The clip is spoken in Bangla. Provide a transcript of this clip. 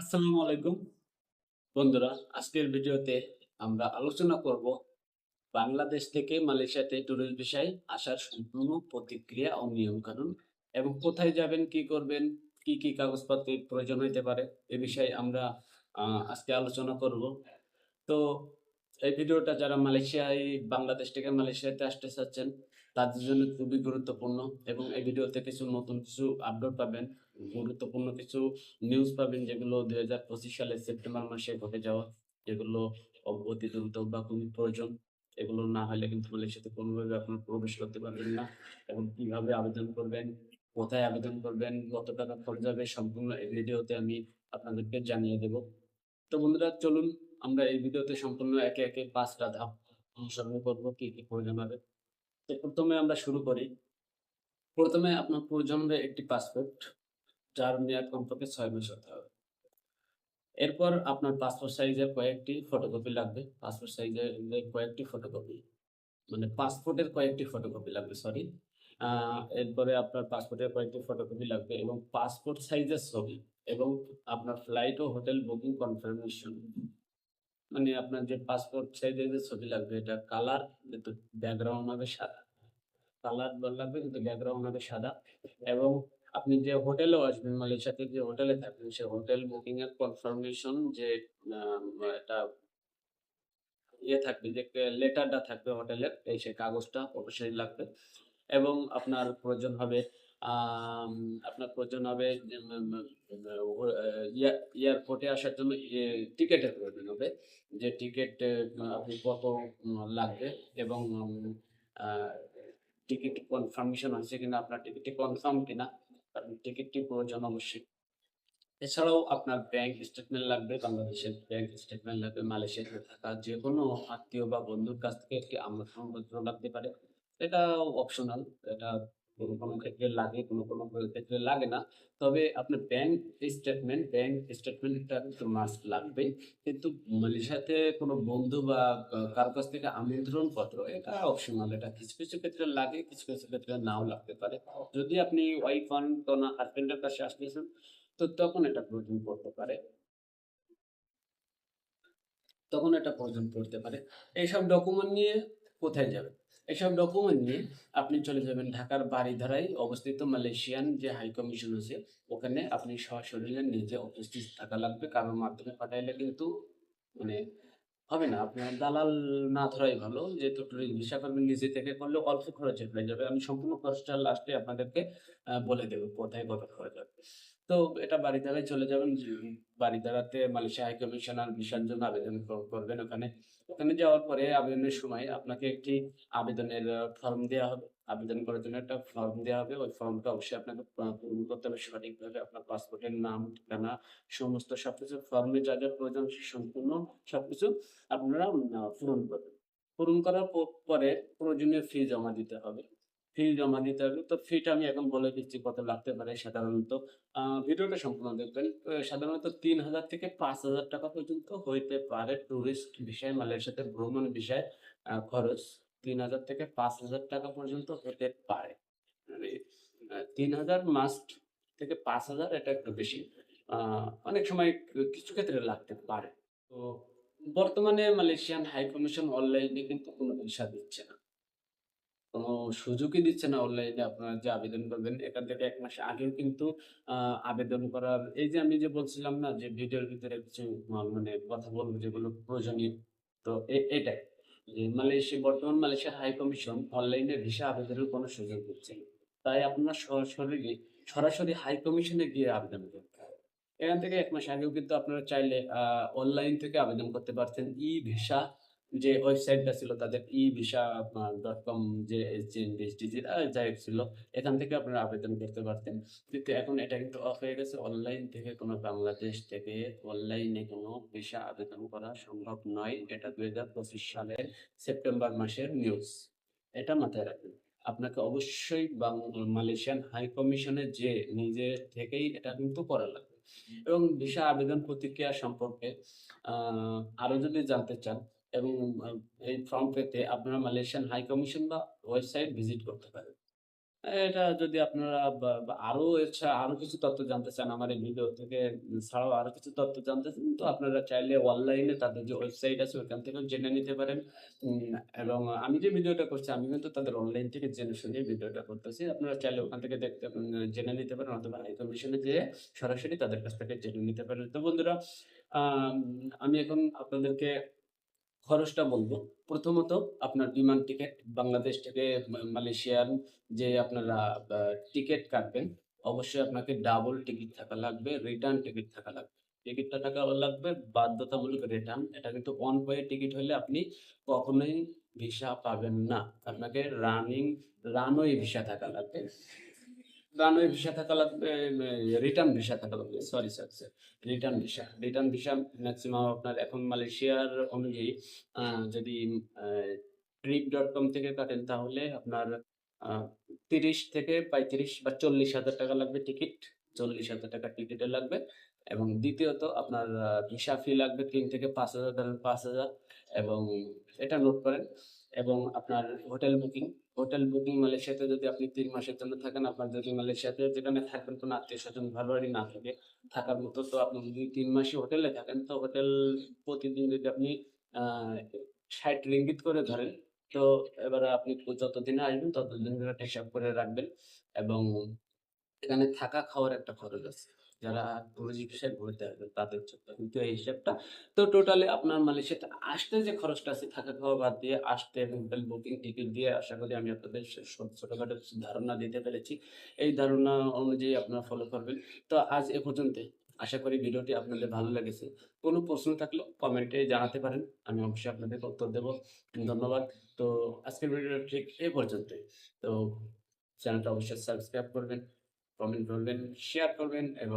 আসসালামু আলাইকুম। বন্ধুরা, আজকের ভিডিওতে আমরা আলোচনা করব বাংলাদেশ থেকে মালয়েশিয়াতে ট্যুরিস্ট ভিসায় আসার সম্পূর্ণ প্রতিক্রিয়া ও নিয়মকানুন এবং কোথায় যাবেন, কি করবেন, কি কি কাগজপত্রের প্রয়োজন হতে পারে এ বিষয়ে আমরা আজকে আলোচনা করব। তো এই ভিডিওটা যারা মালয়েশিয়ায়, বাংলাদেশ থেকে মালয়েশিয়াতে আসতে চাচ্ছেন তাদের জন্য খুবই গুরুত্বপূর্ণ এবং এই ভিডিওতে কিছু নতুন কিছু আপডেট পাবেন। গুরুত্বপূর্ণ কিছু নিউজ পাবেন যেগুলো দুই হাজার পঁচিশ সালের সেপ্টেম্বর মাসে ঘটে যাওয়া যেগুলো অতি দ্রুত বা খুবই প্রয়োজন। এগুলো না হলে কিন্তু মালয়েশিয়াতে কোনোভাবে আপনার প্রবেশ করতে পারবেন না এবং কীভাবে আবেদন করবেন কোথায় আবেদন করবেন কত টাকা খরচ হবে সম্পূর্ণ এই ভিডিওতে আমি আপনাদেরকে জানিয়ে দেব। তো বন্ধুরা চলুন আমরা এই ভিডিওতে সম্পূর্ণ একে একে পাঁচটা ধাপ অনুসরণ করব কি কি প্রয়োজন হবে। প্রথমে আমরা শুরু করি। প্রথমে আপনার প্রয়োজন হবে একটি পাসপোর্ট, যার মেয়াদ কমপক্ষে ছয় মাস হতে হবে। এরপর আপনার পাসপোর্ট সাইজের কয়েকটি ফটোকপি লাগবে। পাসপোর্ট সাইজের কয়েকটি ফটোকপি মানে পাসপোর্টের কয়েকটি ফটোকপি লাগবে সরি এরপরে আপনার পাসপোর্টের কয়েকটি ফটোকপি লাগবে এবং পাসপোর্ট সাইজের ছবি এবং আপনার ফ্লাইট ও হোটেল বুকিং কনফার্মেশন মানে আপনার যে পাসপোর্ট সাইজের যে ছবি লাগবে, এটা কালার কিন্তু ব্যাকগ্রাউন্ড হবে সাদা। কালার লাগবে, কিন্তু ব্যাকগ্রাউন্ড হবে সাদা। এবং আপনি যে হোটেলেও আসবেন, মালয়েশিয়াতে যে হোটেলে থাকবেন, সে হোটেল বুকিং এর কনফার্মেশন যে একটা ইয়ে থাকবে, যে লেটারটা থাকবে হোটেলের, এই সেই কাগজটা অবশ্যই লাগবে। এবং আপনার প্রয়োজন হবে আপনার প্রয়োজন হবে এয়ারপোর্টে আসার জন্য টিকেটের প্রয়োজন হবে, যে টিকিট আপনি কত লাগবে এবং টিকিট কনফার্মেশন হয়েছে কিনা, আপনার টিকিটটি কনফার্ম কিনা, কারণ টিকিটটি প্রয়োজন অবশ্যই। এছাড়াও আপনার ব্যাংক স্টেটমেন্ট লাগবে, বাংলাদেশের ব্যাংক স্টেটমেন্ট লাগবে মালয়েশিয়াতে থাকা যে কোনো আত্মীয় বা বন্ধুর কাছ থেকে একটি আমন্ত্রণপত্র লাগতে পারে। এটা অপশনাল এটা কোনো কোনো ক্ষেত্রে লাগে, কোনো কোনো ক্ষেত্রে লাগে না। তবে আপনার ব্যাংক স্টেটমেন্ট ব্যাংক স্টেটমেন্টটা কিন্তু মাস্ট লাগবে কিন্তু মালয়েশিয়াতে কোনো বন্ধু বা কারও কাছ থেকে আমন্ত্রণ পত্র এটা অপশনাল এটা কিছু কিছু ক্ষেত্রে লাগে, কিছু কিছু ক্ষেত্রে নাও লাগতে পারে। যদি আপনি ওয়াইফ হন, তো না হাজবেন্ডের কাছে আসতেছেন, তো তখন এটা প্রয়োজন পড়তে পারে। তখন এটা প্রয়োজন পড়তে পারে। এইসব ডকুমেন্ট নিয়ে কোথায় যাবেন? এইসব ডকুমেন্ট নিয়ে আপনি চলে যাবেন ঢাকার বাড়িধারায় অবস্থিত মালয়েশিয়ান যে হাই কমিশন আছে, ওখানে আপনি সশরীরে নিজে উপস্থিত থাকা লাগবে। কারোর মাধ্যমে পাঠাইলে কিন্তু মানে হবে না। আপনার দালাল না ধরাই ভালো। যেহেতু ভিসা করবেন, নিজে থেকে করলে অল্প খরচে হয়ে যাবে। আমি সম্পূর্ণ খরচটা লাস্টে আপনাদেরকে বলে দেবো কোথায় কত খরচ হবে। তো এটা বাড়িধারায় চলে যাবেন বাড়িধারাতে মালয়েশিয়া হাই ভিসার জন্য আবেদন করবেন ওখানে। ওখানে যাওয়ার পরে আবেদনের সময় আপনাকে একটি আবেদনের ফর্ম দেওয়া হবে। আবেদন করার জন্য একটা ফর্ম দেওয়া হবে। ওই ফর্মটা অবশ্যই আপনাকে পূরণ করতে হবে সঠিকভাবে। আপনার পাসপোর্টের নাম, ঠিকানা, সমস্ত সবকিছু ফর্মে যা যা প্রয়োজন সম্পূর্ণ সবকিছু আপনারা পূরণ করবেন। পূরণ করার পরে প্রয়োজনীয় ফি জমা দিতে হবে। ফি জমা দিতে হবে। তো ফিটা আমি এখন বলে দিচ্ছি কত লাগতে পারে সাধারণত। ভিডিওটা সম্পূর্ণ দেখবেন। সাধারণত তিন হাজার থেকে পাঁচ হাজার টাকা পর্যন্ত হইতে পারে টুরিস্ট বিষয় মালয়েশিয়াতে ভ্রমণ বিষয় খরচ তিন হাজার থেকে পাঁচ হাজার টাকা পর্যন্ত হতে পারে। মানে তিন হাজার মাস্ট থেকে পাঁচ হাজার এটা একটু বেশি। অনেক সময় কিছু ক্ষেত্রে লাগতে পারে। তো বর্তমানে মালয়েশিয়ান হাই কমিশন অনলাইনে কিন্তু কোনো ভিসা দিচ্ছে না। কোনো সুযোগই দিচ্ছে না অনলাইনে আপনারা যে আবেদন করবেন এখান থেকে এক মাস আগেও কিন্তু আবেদন করার, এই যে আমি যে বলছিলাম না যে ভিডিওর ভিতরে কিছু মানে কথা বলব যেগুলো প্রয়োজনীয়, তো এটাই যে মালয়েশিয়া, বর্তমান মালয়েশিয়ার হাই কমিশন অনলাইনে ভিসা আবেদনের কোনো সুযোগ দিচ্ছে না। তাই আপনার সরাসরি সরাসরি হাই কমিশনে গিয়ে আবেদন করতে এখান থেকে এক মাস আগেও কিন্তু আপনারা চাইলে অনলাইন থেকে আবেদন করতে পারছেন ই ভিসা যে ওয়েবসাইটটা ছিল তাদের ই ভিসা ডট কম যে ডিজি যাই ছিল, এখান থেকে আপনারা আবেদন করতে পারতেন। কিন্তু এখন এটা কিন্তু অফ হয়ে গেছে। অনলাইন থেকে কোনো বাংলাদেশ থেকে অনলাইনে কোনো ভিসা আবেদন করা সম্ভব নয়। এটা দুই হাজার পঁচিশ সালের সেপ্টেম্বর মাসের নিউজ এটা মাথায় রাখবেন। আপনাকে অবশ্যই মালয়েশিয়ান হাই কমিশনে যে নিজে থেকেই এটা কিন্তু করা লাগবে। এবং ভিসা আবেদন প্রতিক্রিয়া সম্পর্কে আরও যদি জানতে চান এবং এই ফর্ম পেতে আপনারা মালয়েশিয়ান হাই কমিশন বা ওয়েবসাইট ভিজিট করতে পারেন এটা যদি আপনারা আরও এছা আরও কিছু তথ্য জানতে চান আমার এই ভিডিও থেকে, ছাড়াও আরও কিছু তথ্য জানতে চান, তো আপনারা চাইলে অনলাইনে তাদের যে ওয়েবসাইট আছে ওখান থেকেও জেনে নিতে পারেন। এবং আমি যে ভিডিওটা করছি, আমি কিন্তু তাদের অনলাইন থেকে জেনে শুনে ভিডিওটা করতেছি। আপনারা চাইলে ওখান থেকে দেখতে জেনে নিতে পারেন অথবা হাই কমিশনে যেয়ে সরাসরি তাদের কাছ থেকে জেনে নিতে পারেন। তো বন্ধুরা আমি এখন আপনাদেরকে খরচটা বলব। প্রথমত আপনার বিমান টিকিট বাংলাদেশ থেকে মা মালয়েশিয়ান যে আপনারা টিকিট কাটবেন, অবশ্যই আপনাকে ডাবল টিকিট থাকা লাগবে, রিটার্ন টিকিট থাকা লাগবে। টিকিটটা থাকা লাগবে বাধ্যতামূলক রিটার্ন। এটা কিন্তু ওয়ান ওয়ে টিকিট হলে আপনি কখনোই ভিসা পাবেন না। আপনাকে রানিং রানওয়ে ভিসা থাকা লাগবে। রানওয়ে ভিসা থাকা লাগবে, রিটার্ন ভিসা থাকা লাগবে। Sorry, sorry, sorry. Return visa. Return visa maximum আপনার এখন মালয়েশিয়ার অনুযায়ী যদি আ trip.com থেকে কাটেন তাহলে আপনার ৩০ থেকে ৩৫ বা ৳৪০,০০০ লাগবে টিকিট। ৳৪০,০০০ টিকিটে লাগবে। এবং দ্বিতীয়ত আপনার ভিসা ফি লাগবে তিন থেকে ৫,০০০ ধরেন ৫,০০০ এবং এটা নোট করেন। এবং আপনার হোটেল বুকিং, হোটেল বুকিং মালয়েশিয়াতে যদি আপনি তিন মাসের জন্য থাকেন, আপনার যদি মালয়েশিয়াতে যেখানে থাকবেন কোনো আত্মীয়স্বজন ঘরবাড়ি না থাকে, থাকার মতো তো আপনি যদি তিন মাসই হোটেলে থাকেন তো হোটেল প্রতিদিন যদি আপনি আ ৳৬০ করে ধরেন, তো এবারে আপনি যতদিনে আসবেন ততদিন হিসাব করে রাখবেন। এবং এখানে থাকা খাওয়ার একটা খরচ আছে। যারা টুরিস্ট ভিসায় ঘুরতে আসবে তাদের জন্য কিন্তু এই হিসাবটা। তো টোটালি আপনার মালয়েশিয়াতে আসতে যে খরচটা আছে থাকা খাওয়া বাদ দিয়ে আসতে এবং হোটেল বুকিং টিকিট দিয়ে আশা করি আমি আপনাদের স কিছু ধারণা দিতে পেরেছি। এই ধারণা অনুযায়ী আপনারা ফলো করবেন। তো আজ এ পর্যন্ত আশা করি ভিডিওটি আপনাদের ভালো লেগেছে। কোনো প্রশ্ন থাকলেও কমেন্টে জানাতে পারেন। আমি অবশ্যই আপনাদেরকে উত্তর দেবো ধন্যবাদ। তো আজকের ভিডিওটা ঠিক এই পর্যন্তই। তো চ্যানেলটা অবশ্যই সাবস্ক্রাইব করবেন, কমেন্ট করবেন, শেয়ার করবেন এবং